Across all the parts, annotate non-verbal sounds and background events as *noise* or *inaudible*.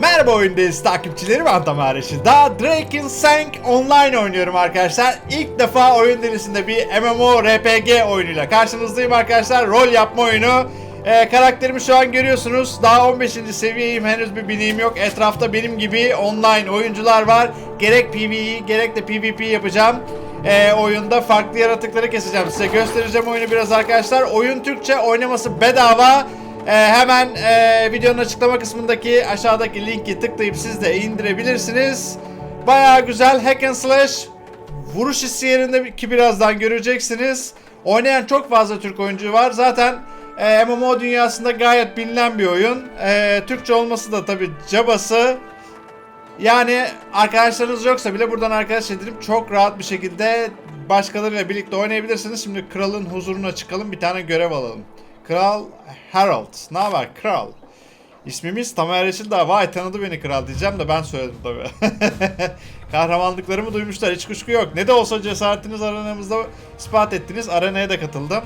Merhaba oyundayız takipçileri ben Tamer Reşit. Daha Draken Sank Online oynuyorum arkadaşlar. İlk defa oyun dizisinde bir MMORPG oyunuyla karşınızdayım arkadaşlar. Rol yapma oyunu. Ee, karakterimi şu an görüyorsunuz. Daha 15. seviyeyim. Henüz bir bineğim yok. Etrafta benim gibi online oyuncular var. Gerek PvE gerek de PvP yapacağım. Ee, oyunda farklı yaratıkları keseceğim. Size göstereceğim oyunu biraz arkadaşlar. Oyun Türkçe oynaması bedava. Ee, hemen e, videonun açıklama kısmındaki aşağıdaki linki tıklayıp siz de indirebilirsiniz. Baya güzel hack and slash vuruş hissi yerinde ki birazdan göreceksiniz. Oynayan çok fazla Türk oyuncu var. Zaten e, MMO dünyasında gayet bilinen bir oyun. E, Türkçe olması da tabi cabası. Yani arkadaşlarınız yoksa bile buradan arkadaş edinip çok rahat bir şekilde başkalarıyla birlikte oynayabilirsiniz. Şimdi kralın huzuruna çıkalım bir tane görev alalım. Kral Harold. Ne haber kral? İsmimiz Tamer Yeşildağ. Vay tanıdı beni kral diyeceğim de ben söyledim tabi. *laughs* Kahramanlıklarımı duymuşlar hiç kuşku yok. Ne de olsa cesaretiniz aranamızda ispat ettiniz. Arenaya da katıldım.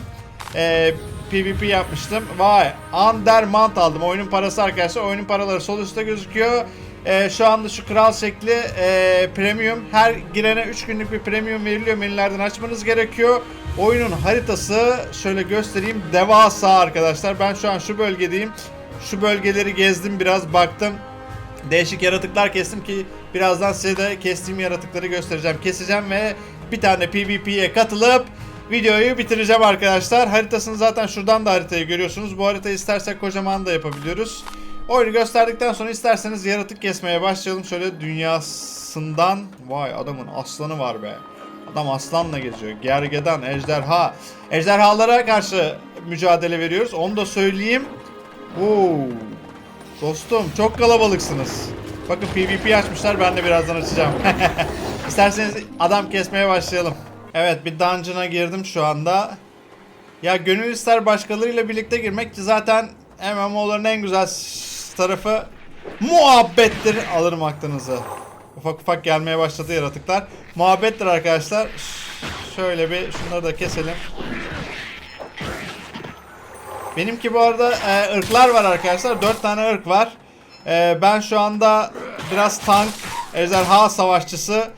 Ee, PvP yapmıştım. Vay Undermount aldım. Oyunun parası arkadaşlar. Oyunun paraları sol üstte gözüküyor. Ee, şu anda şu kral şekli e, premium. Her girene 3 günlük bir premium veriliyor. Menülerden açmanız gerekiyor. Oyunun haritası şöyle göstereyim. Devasa arkadaşlar. Ben şu an şu bölgedeyim. Şu bölgeleri gezdim biraz baktım. Değişik yaratıklar kestim ki birazdan size de kestiğim yaratıkları göstereceğim. Keseceğim ve bir tane PvP'ye katılıp videoyu bitireceğim arkadaşlar. Haritasını zaten şuradan da haritayı görüyorsunuz. Bu haritayı istersek kocaman da yapabiliyoruz. Oyunu gösterdikten sonra isterseniz yaratık kesmeye başlayalım. Şöyle dünyasından vay adamın aslanı var be. Adam aslanla geziyor. Gergedan, ejderha. Ejderhalara karşı mücadele veriyoruz. Onu da söyleyeyim. Oo. Dostum çok kalabalıksınız. Bakın PvP açmışlar ben de birazdan açacağım. *laughs* İsterseniz adam kesmeye başlayalım. Evet bir dungeon'a girdim şu anda. Ya gönül ister başkalarıyla birlikte girmek ki zaten MMO'ların en güzel tarafı muhabbettir. Alırım aklınızı. Ufak ufak gelmeye başladı yaratıklar. Muhabbettir arkadaşlar. Şöyle bir şunları da keselim. Benimki bu arada e, ırklar var arkadaşlar. 4 tane ırk var. E, ben şu anda biraz tank, ejderha savaşçısı.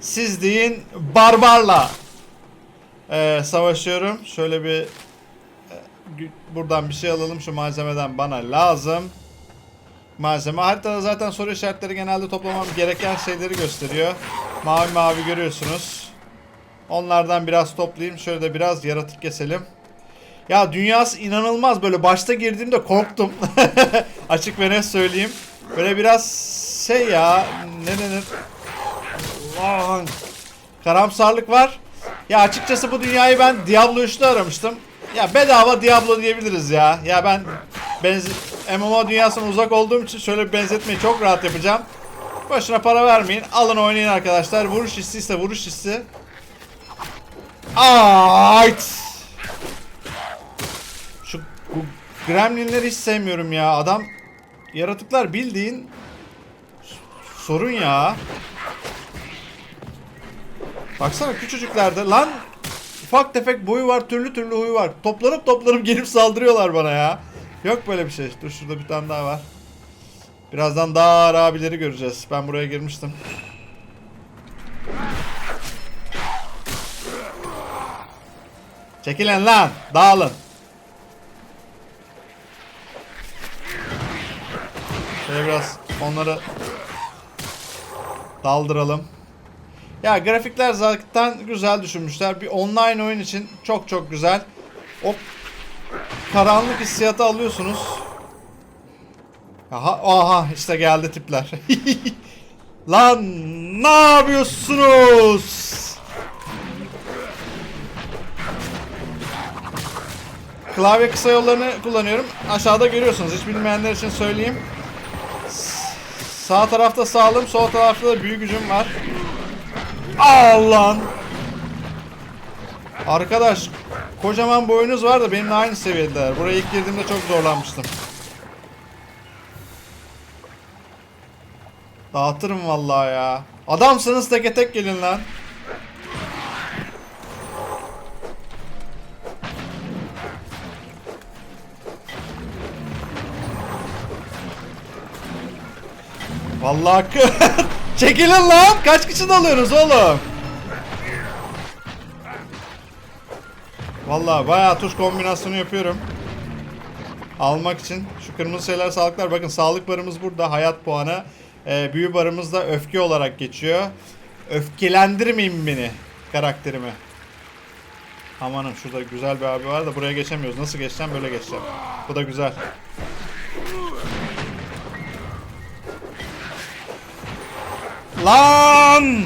Siz deyin barbarla e, savaşıyorum. Şöyle bir e, buradan bir şey alalım. Şu malzemeden bana lazım. Malzeme. Haritada zaten soru işaretleri genelde toplamam gereken şeyleri gösteriyor. Mavi mavi görüyorsunuz. Onlardan biraz toplayayım. Şöyle de biraz yaratık keselim. Ya dünyası inanılmaz böyle başta girdiğimde korktum. *laughs* Açık ve net söyleyeyim. Böyle biraz şey ya ne denir? Allah'ım. Karamsarlık var. Ya açıkçası bu dünyayı ben Diablo 3'te aramıştım. Ya bedava Diablo diyebiliriz ya. Ya ben benzi MMO dünyasına uzak olduğum için şöyle bir benzetmeyi çok rahat yapacağım. Boşuna para vermeyin. Alın oynayın arkadaşlar. Vuruş hissi ise vuruş hissi. Ait. Şu bu gremlinleri hiç sevmiyorum ya. Adam yaratıklar bildiğin sorun ya. Baksana küçücüklerde lan ufak tefek boyu var türlü türlü huyu var. Toplanıp toplanıp gelip saldırıyorlar bana ya. Yok böyle bir şey. Dur şurada bir tane daha var. Birazdan daha ağır abileri göreceğiz. Ben buraya girmiştim. Çekilin lan. Dağılın. Şöyle biraz onları daldıralım. Ya grafikler zaten güzel düşünmüşler. Bir online oyun için çok çok güzel. O karanlık hissiyatı alıyorsunuz. Aha, aha işte geldi tipler. *laughs* Lan ne yapıyorsunuz? Klavye kısa yollarını kullanıyorum. Aşağıda görüyorsunuz. Hiç bilmeyenler için söyleyeyim. Sağ tarafta sağlığım, sol tarafta da büyük gücüm var. Allah! Arkadaş, kocaman boyunuz var da benimle aynı seviyedeler. Buraya ilk girdiğimde çok zorlanmıştım. Dağıtırım vallahi ya. Adamsınız teke tek gelin lan. Vallahi. *laughs* Çekilin lan. Kaç kişi dalıyorsunuz oğlum? Vallahi bayağı tuş kombinasyonu yapıyorum. Almak için. Şu kırmızı şeyler sağlıklar. Bakın sağlık barımız burada. Hayat puanı. Ee, büyü barımız da öfke olarak geçiyor. Öfkelendirmeyin beni. Karakterimi. Amanın şurada güzel bir abi var da buraya geçemiyoruz. Nasıl geçeceğim? Böyle geçeceğim. Bu da güzel. Lan!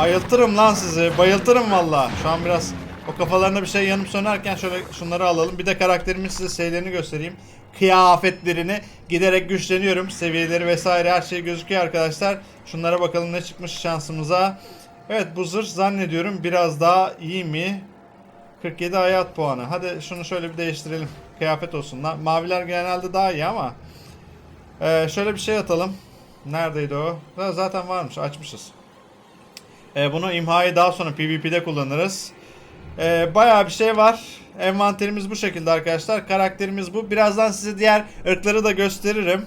Ayıltırım lan sizi. Bayıltırım valla. Şu an biraz o kafalarında bir şey yanıp sönerken şöyle şunları alalım. Bir de karakterimin size şeylerini göstereyim. Kıyafetlerini giderek güçleniyorum. Seviyeleri vesaire her şey gözüküyor arkadaşlar. Şunlara bakalım ne çıkmış şansımıza. Evet bu zırh zannediyorum biraz daha iyi mi? 47 hayat puanı. Hadi şunu şöyle bir değiştirelim. Kıyafet olsun. Maviler genelde daha iyi ama. Ee, şöyle bir şey atalım. Neredeydi o? Zaten varmış. Açmışız. Ee, bunu imhayı daha sonra PvP'de kullanırız. Ee, bayağı bir şey var. Envanterimiz bu şekilde arkadaşlar. Karakterimiz bu. Birazdan size diğer ırkları da gösteririm.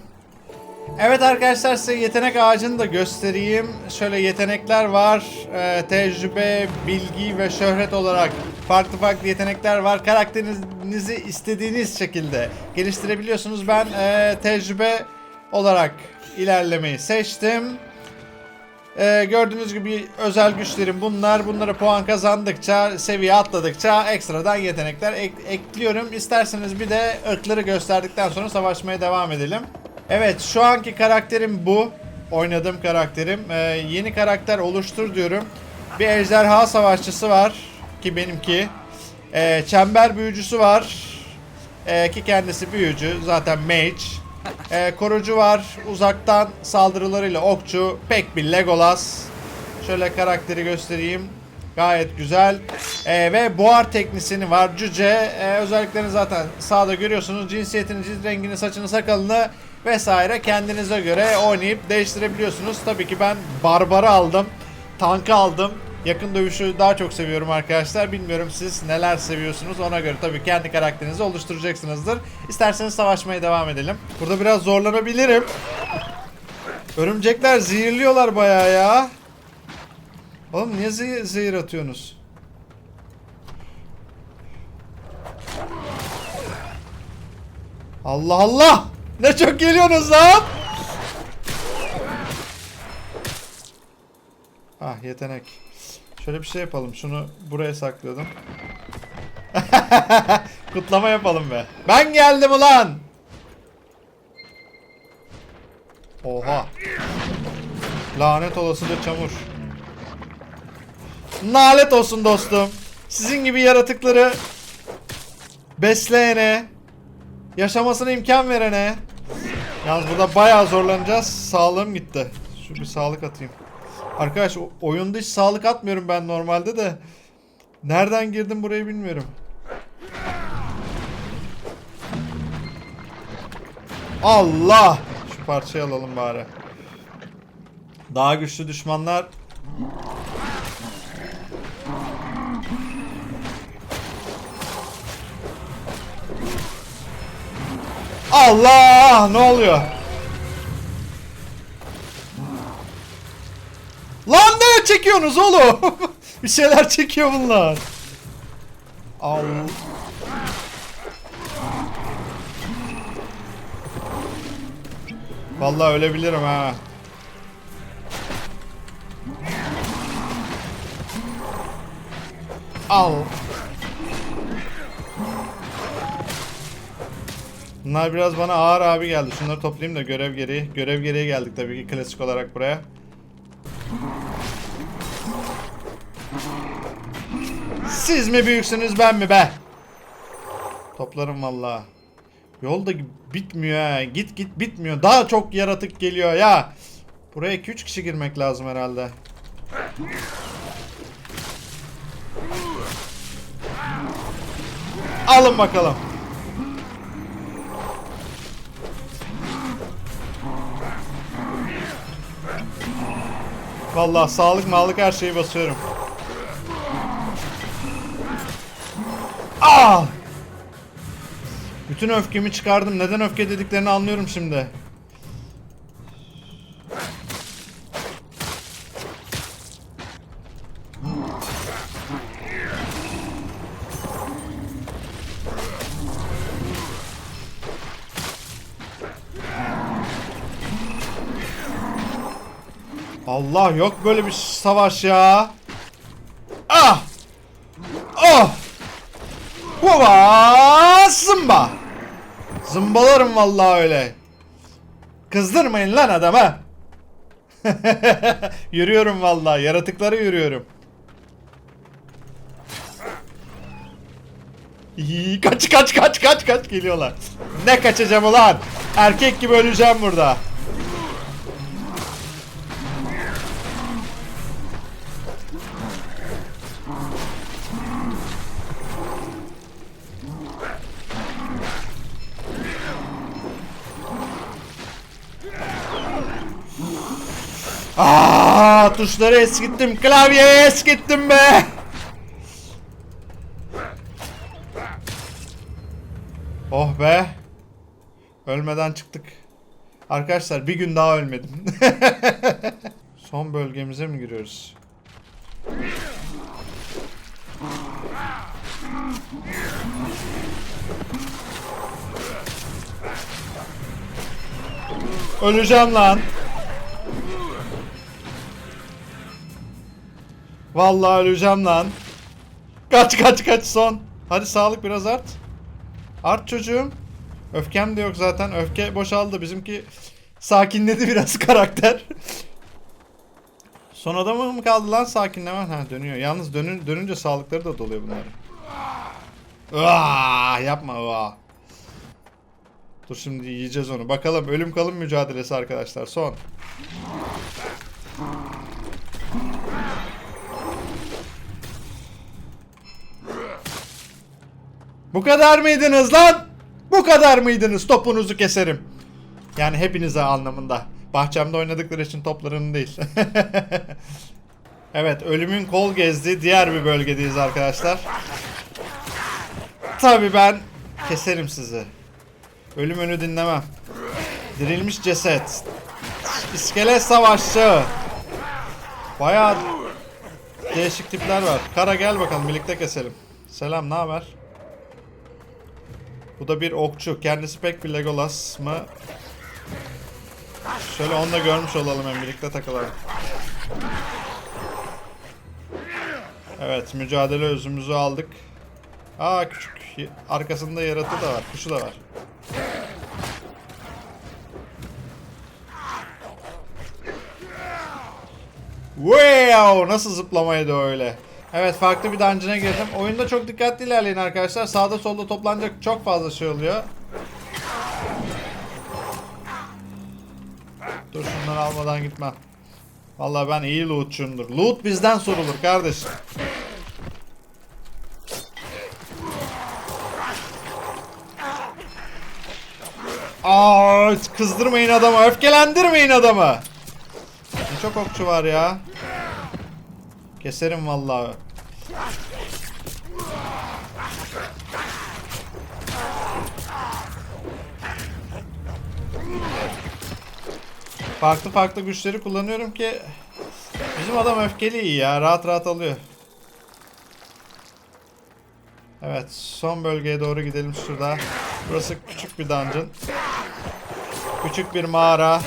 Evet arkadaşlar size yetenek ağacını da göstereyim. Şöyle yetenekler var. Ee, tecrübe, bilgi ve şöhret olarak farklı farklı yetenekler var. Karakterinizi istediğiniz şekilde geliştirebiliyorsunuz. Ben e, tecrübe olarak ilerlemeyi seçtim. Ee, gördüğünüz gibi özel güçlerim bunlar. Bunlara puan kazandıkça, seviye atladıkça ekstradan yetenekler ek- ekliyorum. İsterseniz bir de ırkları gösterdikten sonra savaşmaya devam edelim. Evet şu anki karakterim bu. Oynadığım karakterim. Ee, yeni karakter oluştur diyorum. Bir ejderha savaşçısı var ki benimki. Ee, çember büyücüsü var. Ee, ki kendisi büyücü. Zaten mage. Ee, korucu var. Uzaktan saldırılarıyla okçu. Pek bir Legolas. Şöyle karakteri göstereyim. Gayet güzel. Ee, ve buhar teknisini var. Cüce. Ee, özelliklerini zaten sağda görüyorsunuz. Cinsiyetini, cilt rengini, saçını, sakalını vesaire kendinize göre oynayıp değiştirebiliyorsunuz. Tabii ki ben barbarı aldım. Tankı aldım. Yakın dövüşü daha çok seviyorum arkadaşlar. Bilmiyorum siz neler seviyorsunuz. Ona göre tabii kendi karakterinizi oluşturacaksınızdır. İsterseniz savaşmaya devam edelim. Burada biraz zorlanabilirim. Örümcekler zehirliyorlar bayağı ya. Oğlum niye zehir, zehir atıyorsunuz? Allah Allah! Ne çok geliyorsunuz lan! Ah yetenek. Şöyle bir şey yapalım. Şunu buraya sakladım. *laughs* Kutlama yapalım be. Ben geldim ulan! Oha. Lanet olasıca çamur. Nalet olsun dostum. Sizin gibi yaratıkları besleyene, yaşamasına imkan verene. Yalnız burada bayağı zorlanacağız. Sağlığım gitti. Şu bir sağlık atayım. Arkadaş oyunda hiç sağlık atmıyorum ben normalde de. Nereden girdim burayı bilmiyorum. Allah! Şu parçayı alalım bari. Daha güçlü düşmanlar Allah! Ne oluyor? Çekiyorsunuz oğlum? *laughs* bir şeyler çekiyor bunlar. Al. Vallahi ölebilirim ha. Al. Bunlar biraz bana ağır abi geldi. Şunları toplayayım da görev gereği. Görev gereği geldik tabii ki klasik olarak buraya. Siz mi büyüksünüz ben mi be? Toplarım valla. Yolda bitmiyor ha. Git git bitmiyor. Daha çok yaratık geliyor ya. Buraya 2-3 kişi girmek lazım herhalde. Alın bakalım. Vallahi sağlık mağlık her şeyi basıyorum. Ah! Bütün öfkemi çıkardım. Neden öfke dediklerini anlıyorum şimdi. Allah yok böyle bir savaş ya. Hova! Zımba! Zımbalarım vallahi öyle. Kızdırmayın lan adamı. *laughs* yürüyorum vallahi. Yaratıkları yürüyorum. İyi, kaç kaç kaç kaç kaç geliyorlar. Ne kaçacağım ulan? Erkek gibi öleceğim burada. Tuşları eskittim. Klavyeyi eskittim be. Oh be. Ölmeden çıktık. Arkadaşlar bir gün daha ölmedim. *laughs* Son bölgemize mi giriyoruz? Öleceğim lan. Vallahi öleceğim lan. Kaç kaç kaç son. Hadi sağlık biraz art. Art çocuğum. Öfkem de yok zaten. Öfke boşaldı. Bizimki sakinledi *laughs* biraz karakter. Son adamı mı kaldı lan sakinleme? Ha dönüyor. Yalnız dönün, dönünce sağlıkları da doluyor bunların. Aa, yapma aa. Dur şimdi yiyeceğiz onu. Bakalım ölüm kalım mücadelesi arkadaşlar. Son. Bu kadar mıydınız lan? Bu kadar mıydınız? Topunuzu keserim. Yani hepinize anlamında. Bahçemde oynadıkları için toplarını değil. *laughs* evet, ölümün kol gezdiği diğer bir bölgedeyiz arkadaşlar. Tabi ben keserim sizi. Ölüm önü dinlemem. Dirilmiş ceset. İskelet savaşçı. Bayağı değişik tipler var. Kara gel bakalım birlikte keselim. Selam, ne haber? Bu da bir okçu. Kendisi pek bir Legolas mı? Şöyle onu da görmüş olalım hem birlikte takılalım. Evet mücadele özümüzü aldık. Aa küçük arkasında yaratığı da var. Kuşu da var. Wow! Nasıl zıplamaydı öyle? Evet farklı bir dungeon'a girdim. Oyunda çok dikkatli ilerleyin arkadaşlar. Sağda solda toplanacak çok fazla şey oluyor. Dur şunları almadan gitmem. Vallahi ben iyi lootçumdur. Loot bizden sorulur kardeşim. Aa, kızdırmayın adamı, öfkelendirmeyin adamı. Ne çok okçu var ya. Keserim vallahi. Farklı farklı güçleri kullanıyorum ki bizim adam öfkeli iyi ya. Rahat rahat alıyor. Evet, son bölgeye doğru gidelim şurada. Burası küçük bir dungeon. Küçük bir mağara.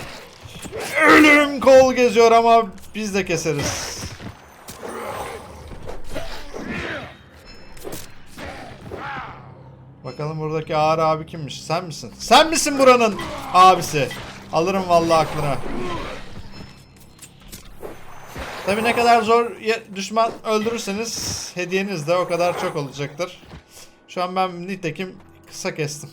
Ölüm kol geziyor ama biz de keseriz. Buradaki ağır abi kimmiş? Sen misin? Sen misin buranın abisi? Alırım vallahi aklına. Tabi ne kadar zor düşman öldürürseniz hediyeniz de o kadar çok olacaktır. Şu an ben nitekim kısa kestim.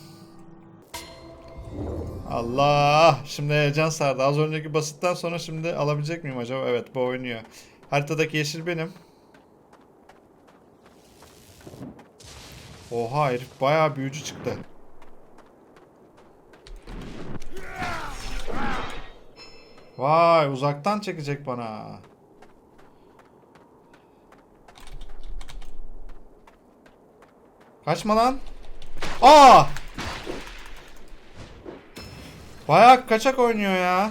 Allah! Şimdi heyecan sardı. Az önceki basitten sonra şimdi alabilecek miyim acaba? Evet bu oynuyor. Haritadaki yeşil benim. Oha herif bayağı büyücü çıktı. Vay uzaktan çekecek bana. Kaçma lan. Aa! Bayağı kaçak oynuyor ya.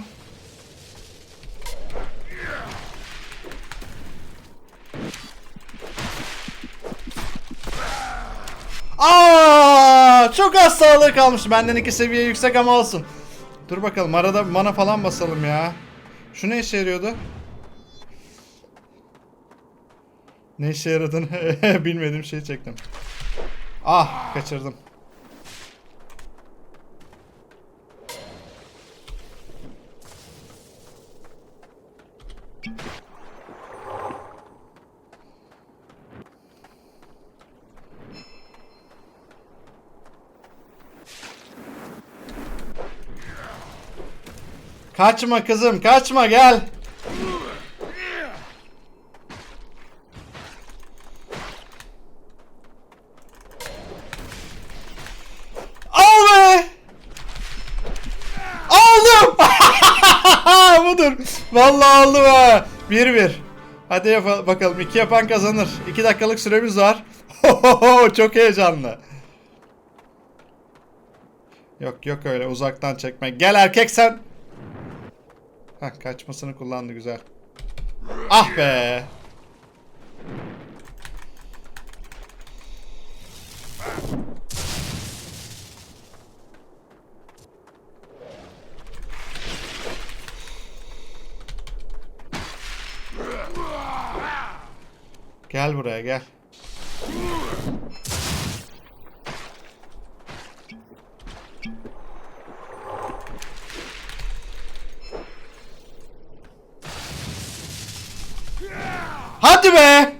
Aa, çok az sağlığı kalmış. Benden iki seviye yüksek ama olsun. Dur bakalım arada mana falan basalım ya. Şu ne işe yarıyordu? Ne işe yaradığını *laughs* bilmediğim şeyi çektim. Ah kaçırdım. Kaçma kızım kaçma gel. Al be. Aldım. *laughs* Budur. Vallahi aldım ha. 1-1. Hadi yap bakalım. 2 yapan kazanır. 2 dakikalık süremiz var. *laughs* Çok heyecanlı. Yok yok öyle uzaktan çekme. Gel erkek sen. Hah kaçmasını kullandı güzel. Ah be. Gel buraya gel. Hadi be!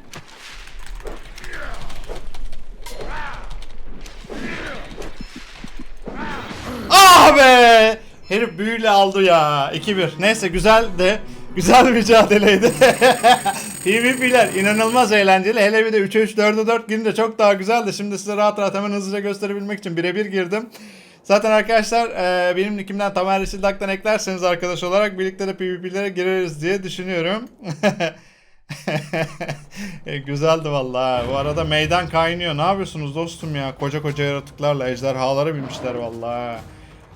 Ah be! Herif büyüyle aldı ya. 2-1. Neyse güzel de güzel bir mücadeleydi. *laughs* PvP'ler inanılmaz eğlenceli. Hele bir de 3'e 3 4'e 4 günde çok daha güzeldi. Şimdi size rahat rahat hemen hızlıca gösterebilmek için birebir girdim. Zaten arkadaşlar e, benim nickimden Tamer Resildak'tan eklerseniz arkadaş olarak birlikte de PvP'lere gireriz diye düşünüyorum. *laughs* *laughs* E, Güzeldi vallahi. Bu arada meydan kaynıyor. Ne yapıyorsunuz dostum ya? Koca koca yaratıklarla ejderhalara binmişler vallahi.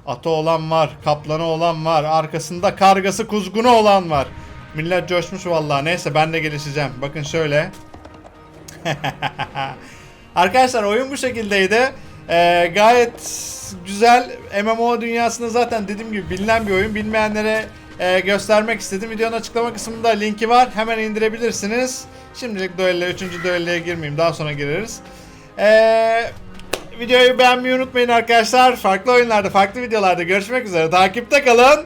Atı olan var, kaplanı olan var, arkasında kargası kuzgunu olan var. Millet coşmuş vallahi. Neyse ben de gelişeceğim. Bakın şöyle. *laughs* Arkadaşlar oyun bu şekildeydi. Ee, gayet güzel. MMO dünyasında zaten dediğim gibi bilinen bir oyun. Bilmeyenlere e, göstermek istedim. Videonun açıklama kısmında linki var. Hemen indirebilirsiniz. Şimdilik duelle, 3. duelleye girmeyeyim. Daha sonra gireriz. Eee... Videoyu beğenmeyi unutmayın arkadaşlar. Farklı oyunlarda, farklı videolarda görüşmek üzere. Takipte kalın.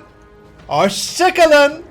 Hoşça kalın.